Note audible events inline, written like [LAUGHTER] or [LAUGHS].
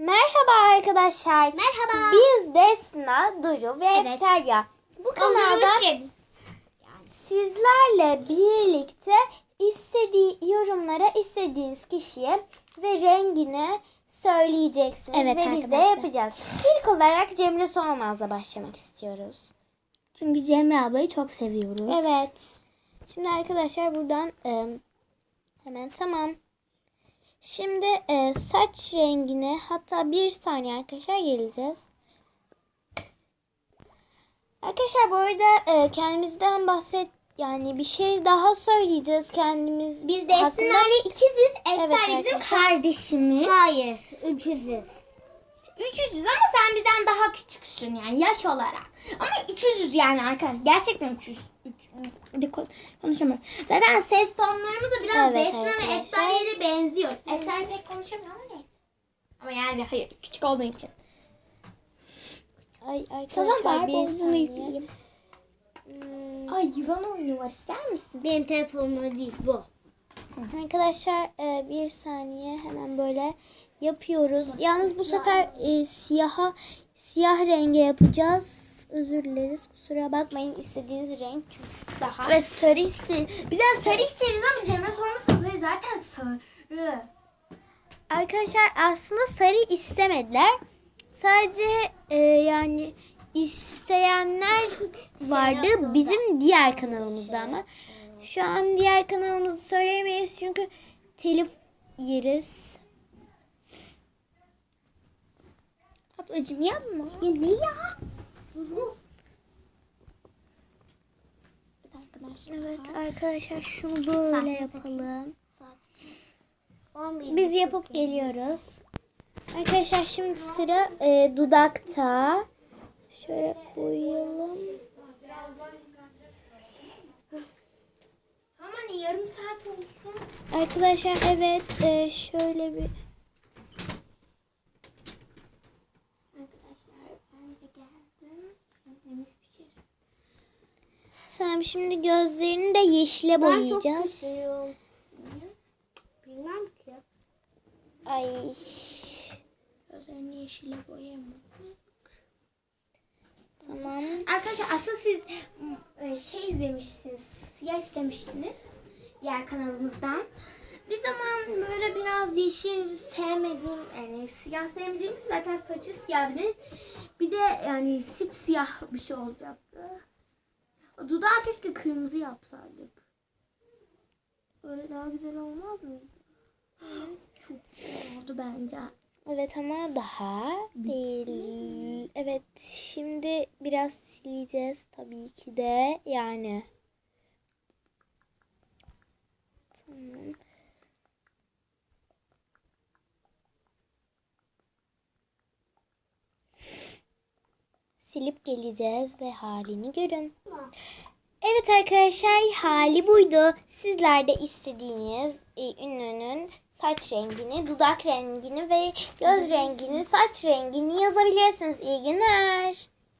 Merhaba arkadaşlar. Merhaba. Biz Desna, Duru ve Evet. Eftelya. Bu kanalda için. sizlerle birlikte istediği yorumlara istediğiniz kişiye ve rengini söyleyeceksiniz Evet ve biz de arkadaşlar. yapacağız. İlk olarak Cemre Solmaz'la başlamak istiyoruz. Çünkü Cemre ablayı çok seviyoruz. Evet. Şimdi arkadaşlar buradan hemen tamam. Şimdi e, saç rengine hatta bir saniye arkadaşlar geleceğiz. Arkadaşlar bu arada e, kendimizden bahset yani bir şey daha söyleyeceğiz kendimiz. Biz de. Esinlerle ikiziz. Eftel Evet bizim arkadaşlar. kardeşimiz. Hayır. Üçüzüz. Üçüzüz ama sen bizden daha küçüksün yani yaş olarak. Ama üçüzüz yani arkadaş. Gerçekten üçüz. Üç, bir de kon- konuşamıyorum. Zaten ses tonlarımız da biraz Evet Desna ve arkadaşlar. Eftel'le benziyor. Eftel pek konuşamıyor ama neyse. Ama yani hayır küçük olduğu için. Ay arkadaşlar bir saniye. Hmm, Ay yılan oyunu var ister misin? Benim telefonum değil bu. Arkadaşlar e, bir saniye hemen böyle yapıyoruz. Yalnız bu sefer e, siyaha siyah renge yapacağız. Özür dileriz. Kusura bakmayın istediğiniz renk çünkü daha. Ve sarı iste. Bizden sarı isteriz ama Cemre sormuşsunuz ve zaten sarı. Arkadaşlar aslında sarı istemediler. Sadece e, yani isteyenler [LAUGHS] vardı bizim diğer kanalımızda ama şu an diğer söyleyemeyiz çünkü telif yeriz. Ablacığım yapma. Ya ne ya? Evet arkadaşlar. Evet arkadaşlar şunu böyle yapalım. Biz yapıp geliyoruz. Arkadaşlar şimdi sıra e, dudakta. Şöyle boyayalım. Ama hani yarım saat olsun. Arkadaşlar evet e, şöyle bir Arkadaşlar ben de geldim. Şimdi gözlerini de yeşile boyayacağız. Bilmem ki. Ay. Gözlerini yeşile boyayamam. Tamam. Arkadaşlar aslında siz e, şey izlemiştiniz. Siyah istemiştiniz. Diğer kanalımızdan. Bir zaman böyle biraz yeşil sevmediğim yani siyah sevmediğimiz zaten saçı siyah dediniz. Bir de yani sipsiyah bir şey olacaktı. Dudağı keşke kırmızı yapsaydık. Öyle daha güzel olmaz mıydı? Çok güzel oldu bence. Evet ama daha değil. Evet şimdi biraz sileceğiz tabii ki de yani. Tamam. Silip geleceğiz ve halini görün. Evet arkadaşlar hali buydu. Sizler de istediğiniz e, ünlünün saç rengini, dudak rengini ve göz rengini, saç rengini yazabilirsiniz. İyi günler.